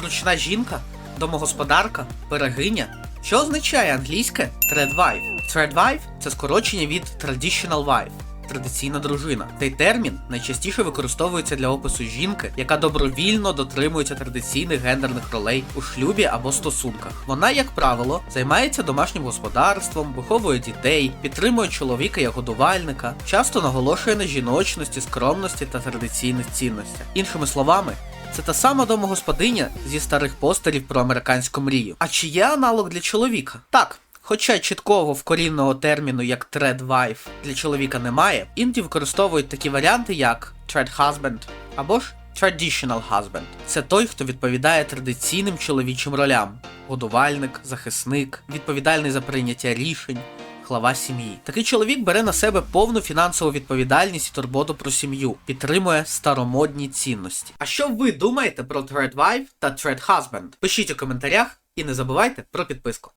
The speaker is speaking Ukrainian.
зручна жінка, домогосподарка, берегиня. Що означає англійське thread wife? Thread wife – це скорочення від traditional wife. Традиційна дружина. Цей термін найчастіше використовується для опису жінки, яка добровільно дотримується традиційних гендерних ролей у шлюбі або стосунках. Вона, як правило, займається домашнім господарством, виховує дітей, підтримує чоловіка як годувальника, часто наголошує на жіночності, скромності та традиційних цінностях. Іншими словами, це та сама домогосподиня зі старих постерів про американську мрію. А чи є аналог для чоловіка? Так. Хоча чіткого вкорінного терміну як thread wife для чоловіка немає, іноді використовують такі варіанти, як thread husband або ж traditional husband. Це той, хто відповідає традиційним чоловічим ролям: годувальник, захисник, відповідальний за прийняття рішень. Глава сім'ї. Такий чоловік бере на себе повну фінансову відповідальність і турботу про сім'ю, підтримує старомодні цінності. А що ви думаєте про Thread Wife та Thread Husband? Пишіть у коментарях і не забувайте про підписку.